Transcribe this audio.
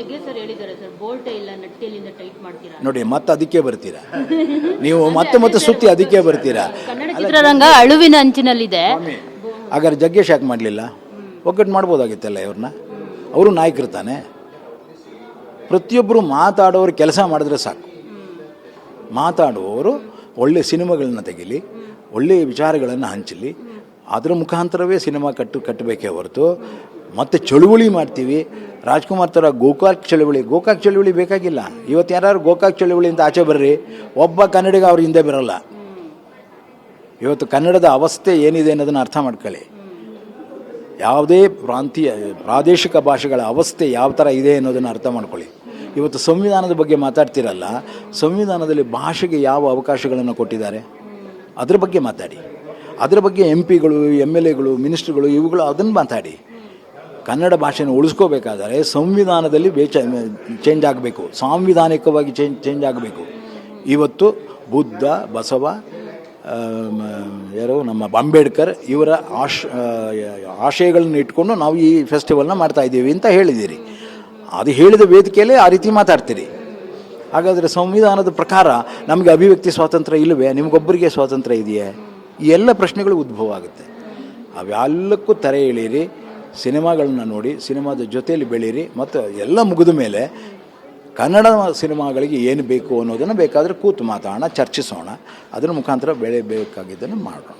ಜಗ್ಗೆ ಸರ್ ಹೇಳಿದ್ದಾರೆ ಸರ್ ಬೋಲ್ಟೇ ಇಲ್ಲ ನಟ್ಟಿಯಲ್ಲಿಂದ ಟೈಟ್ ಮಾಡ್ತೀರಾ ನೋಡಿ ಮತ್ತೆ ಅದಕ್ಕೆ ಬರ್ತೀರಾ? ನೀವು ಮತ್ತೆ ಮತ್ತೆ ಸುತ್ತಿ ಅದಕ್ಕೆ ಬರ್ತೀರಾ? ಕನ್ನಡ ಚಿತ್ರರಂಗ ಅಳುವಿನ ಅಂಚಿನಲ್ಲಿದೆ. ಹಾಗಾದ್ರೆ ಜಗ್ಗೇಶ್ ಯಾಕೆ ಮಾಡಲಿಲ್ಲ? ಒಗ್ಗಟ್ಟು ಮಾಡ್ಬೋದಾಗಿತ್ತಲ್ಲ ಇವ್ರನ್ನ? ಅವರು ನಾಯಕರು ತಾನೆ? ಪ್ರತಿಯೊಬ್ಬರು ಮಾತಾಡೋರು ಕೆಲಸ ಮಾಡಿದ್ರೆ ಸಾಕು. ಮಾತಾಡುವವರು ಒಳ್ಳೆ ಸಿನಿಮಾಗಳನ್ನ ತೆಗಿಲಿ ಒಳ್ಳೆಯ ವಿಚಾರಗಳನ್ನು ಹಂಚಲಿ ಅದರ ಮುಖಾಂತರವೇ ಸಿನಿಮಾ ಕಟ್ಟು ಕಟ್ಟಬೇಕೇ ಹೊರತು ಮತ್ತೆ ಚಳುವಳಿ ಮಾಡ್ತೀವಿ. ರಾಜ್ಕುಮಾರ್ ಥರ ಗೋಕಾಕ್ ಚಳುವಳಿ. ಗೋಕಾಕ್ ಚಳುವಳಿ ಬೇಕಾಗಿಲ್ಲ. ಇವತ್ತು ಯಾರು ಗೋಕಾಕ್ ಚಳುವಳಿ ಅಂತ ಆಚೆ ಬರ್ರಿ. ಒಬ್ಬ ಕನ್ನಡಿಗ ಅವ್ರ ಹಿಂದೆ ಬರಲ್ಲ. ಇವತ್ತು ಕನ್ನಡದ ಅವಸ್ಥೆ ಏನಿದೆ ಅನ್ನೋದನ್ನು ಅರ್ಥ ಮಾಡ್ಕೊಳ್ಳಿ. ಯಾವುದೇ ಪ್ರಾಂತೀಯ, ಪ್ರಾದೇಶಿಕ ಭಾಷೆಗಳ ಅವಸ್ಥೆ ಯಾವ ಥರ ಇದೆ ಅನ್ನೋದನ್ನು ಅರ್ಥ ಮಾಡ್ಕೊಳ್ಳಿ. ಇವತ್ತು ಸಂವಿಧಾನದ ಬಗ್ಗೆ ಮಾತಾಡ್ತಿರಲ್ಲ, ಸಂವಿಧಾನದಲ್ಲಿ ಭಾಷೆಗೆ ಯಾವ ಅವಕಾಶಗಳನ್ನು ಕೊಟ್ಟಿದ್ದಾರೆ? ಅದ್ರ ಬಗ್ಗೆ ಮಾತಾಡಿ. ಅದರ ಬಗ್ಗೆ ಎಂ ಪಿಗಳು ಎಂ ಎಲ್ ಎಗಳು ಮಿನಿಸ್ಟ್ರುಗಳು ಇವುಗಳು ಅದನ್ನು ಮಾತಾಡಿ. ಕನ್ನಡ ಭಾಷೆಯನ್ನು ಉಳಿಸ್ಕೋಬೇಕಾದರೆ ಸಂವಿಧಾನದಲ್ಲಿ ಬೇಚ ಚೇಂಜ್ ಆಗಬೇಕು. ಸಾಂವಿಧಾನಿಕವಾಗಿ ಚೇಂಜ್ ಚೇಂಜ್ ಆಗಬೇಕು. ಇವತ್ತು ಬುದ್ಧ, ಬಸವ ಯಾರು, ನಮ್ಮ ಅಂಬೇಡ್ಕರ್ ಇವರ ಆಶ್ ಆಶಯಗಳನ್ನು ಇಟ್ಕೊಂಡು ನಾವು ಈ ಫೆಸ್ಟಿವಲ್ನ ಮಾಡ್ತಾ ಇದ್ದೀವಿ ಅಂತ ಹೇಳಿದ್ದೀರಿ. ಅದು ಹೇಳಿದ ವೇದಿಕೆಯಲ್ಲೇ ಆ ರೀತಿ ಮಾತಾಡ್ತೀರಿ. ಹಾಗಾದರೆ ಸಂವಿಧಾನದ ಪ್ರಕಾರ ನಮಗೆ ಅಭಿವ್ಯಕ್ತಿ ಸ್ವಾತಂತ್ರ್ಯ ಇಲ್ಲವೇ? ನಿಮಗೊಬ್ಬರಿಗೆ ಸ್ವಾತಂತ್ರ್ಯ ಇದೆಯೇ? ಈ ಎಲ್ಲ ಪ್ರಶ್ನೆಗಳು ಉದ್ಭವ ಆಗುತ್ತೆ. ಅವೆಲ್ಲಕ್ಕೂ ತೆರೆ ಎಳೀರಿ ಸಿನಿಮಾಗಳನ್ನ ನೋಡಿ, ಸಿನಿಮಾದ ಜೊತೆಯಲ್ಲಿ ಬೆಳೀರಿ, ಮತ್ತು ಎಲ್ಲ ಮುಗಿದ ಮೇಲೆ ಕನ್ನಡ ಸಿನಿಮಾಗಳಿಗೆ ಏನು ಬೇಕು ಅನ್ನೋದನ್ನು ಬೇಕಾದರೆ ಕೂತು ಮಾತಾಡೋಣ, ಚರ್ಚಿಸೋಣ. ಅದರ ಮುಖಾಂತರ ಬೆಳೆಯಬೇಕಾಗಿದ್ದನ್ನು ಮಾಡೋಣ.